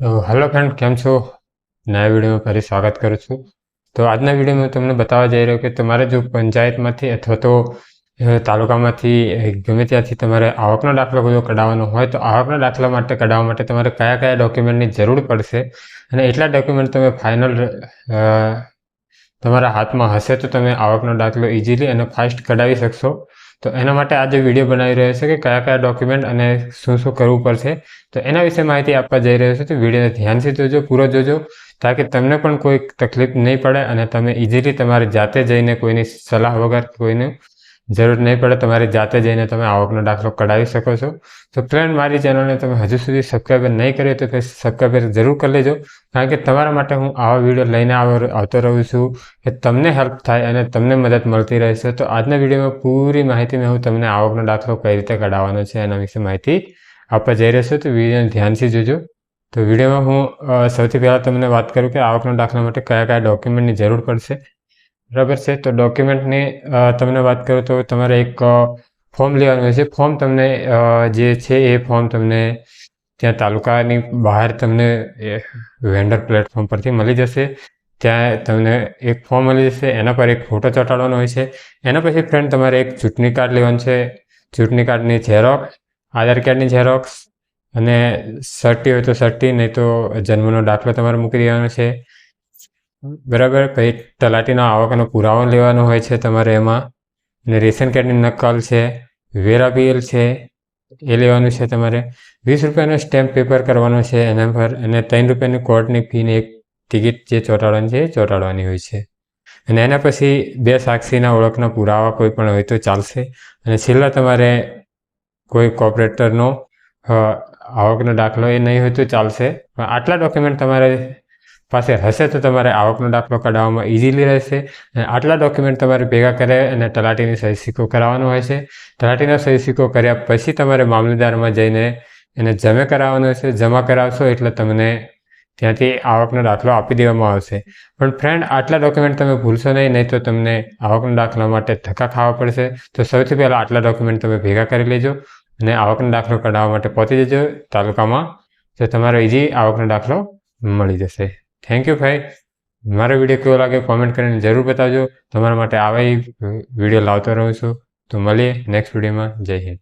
Hello friend કેમ છો? નયા વિડીયોમાં ફરી સ્વાગત કરું છું. તો આજના વિડીયોમાં તમને બતાવવા જઈ રહ્યો કે તમારે જો પંચાયતમાંથી અથવા તો તાલુકામાંથી ગમે ત્યાંથી તમારે આવકનો દાખલો જો કઢાવવાનો હોય તો આવકના દાખલા માટે કઢાવવા માટે તમારે કયા કયા ડોક્યુમેન્ટની જરૂર પડશે? અને એટલા ડોક્યુમેન્ટ તમે ફાઇનલ તમારા હાથમાં હશે તો તમે આવકનો દાખલો ઇઝીલી અને ફાસ્ટ કઢાવી શકશો. તો એના માટે આજે વીડિયો બનાવી રહ્યો છે કે કયા કયા ડોક્યુમેન્ટ અને શું શું કરવું પડશે, તો એના વિશે માહિતી આપવા જઈ રહ્યો છું. તો વિડીયોને ધ્યાનથી જોજો, પૂરો જોજો, તાકે તમને પણ કોઈ તકલીફ નહીં પડે અને તમે ઇઝીલી તમારી જાતે જઈને કોઈની સલાહ વગર કોઈને જરૂર નહીં પડે તમારી જાતે જઈને તમે આવકનો દાખલો કઢાવી શકો છો. તો ફ્રેન્ડ મારી ચેનલને તમે હજુ સુધી સબસ્ક્રાઈબર નહીં કર્યો તો સબસ્ક્રાઈબર જરૂર કરી લેજો. કારણ કે તમારા માટે હું આવા વીડિયો લઈને આવ- આવતો રહું છું કે તમને હેલ્પ થાય અને તમને મદદ મળતી રહેશે તો આજના વિડીયોમાં પૂરી માહિતી મેં હું તમને આવકનો દાખલો કઈ રીતે કઢાવવાનો છે એના વિશે માહિતી આપવા જઈ રહ્યો તો વિડીયોને ધ્યાનથી જોજો. તો વિડીયોમાં હું સૌથી પહેલાં તમને વાત કરું કે આવકના દાખલા માટે કયા કયા ડોક્યુમેન્ટની જરૂર પડશે. બરાબર છે? તો ડોક્યુમેન્ટની તમને વાત કરું તો તમારે એક ફોર્મ લેવાનું હોય છે. ફોર્મ તમને જે છે એ ફોર્મ તમને ત્યાં તાલુકાની બહાર તમને વેન્ડર પ્લેટફોર્મ પરથી મળી જશે. ત્યાં તમને એક ફોર્મ મળી જશે. એના પર એક ફોટો ચોંટાડવાનો હોય છે. એના પછી ફ્રેન્ડ તમારે એક ચૂંટણી કાર્ડ લેવાનું છે. ચૂંટણી કાર્ડની ઝેરોક્સ આધાર કાર્ડની ઝેરોક્સ અને સર્ટી હોય તો સર્ટી નહીં તો જન્મનો દાખલો તમારે મૂકી દેવાનો છે. બરાબર પછી તલાટીનો આવકનો પુરાવો લેવાનો હોય છે તમારે એમાં? અને રેશન કાર્ડની નકલ છે, વેરા બિલ છે, એ લેવાનું છે તમારે. વીસ રૂપિયાનો સ્ટેમ્પ પેપર કરવાનો છે એના પર, અને ત્રણ રૂપિયાની કોર્ટની ફીને એક ટિકિટ જે ચોંટાડવાની છે એ ચોંટાડવાની હોય છે. અને એના પછી બે સાક્ષીના ઓળખના પુરાવા કોઈ પણ હોય તો ચાલશે. અને છેલ્લા તમારે કોઈ કોર્પોરેટરનો આવકનો દાખલો એ નહીં હોય તો ચાલશે. પણ આટલા ડોક્યુમેન્ટ તમારે પાસે હશે તો તમારે આવકનો દાખલો કઢાવવામાં ઇઝીલી રહેશે. અને આટલા ડોક્યુમેન્ટ તમારે ભેગા કરે અને તલાટીની સહી સિક્કો કરાવવાનો હોય છે. તલાટીનો સહી સિક્કો કર્યા પછી તમારે મામલતદારમાં જઈને એને જમે કરાવવાનો છે જમા કરાવશો એટલે તમને ત્યાંથી આવકનો દાખલો આપી દેવામાં આવશે. પણ ફ્રેન્ડ આટલા ડોક્યુમેન્ટ તમે ભૂલશો નહીં નહીં તો તમને આવકનો દાખલા માટે ધક્કા ખાવા પડશે. તો સૌથી પહેલાં આટલા ડોક્યુમેન્ટ તમે ભેગા કરી લેજો અને આવકનો દાખલો કઢાવવા માટે પહોંચી જજો તાલુકામાં. તો તમારો ઇઝી આવકનો દાખલો મળી જશે. થેન્ક યુ ભાઈ. મારો વીડિયો કેવો લાગે કોમેન્ટ કરીને જરૂર બતાવજો. તમારા માટે આવા વીડિયો લાવતો રહું છું. તો મળીએ નેક્સ્ટ વિડીયોમાં જય હિન્દ.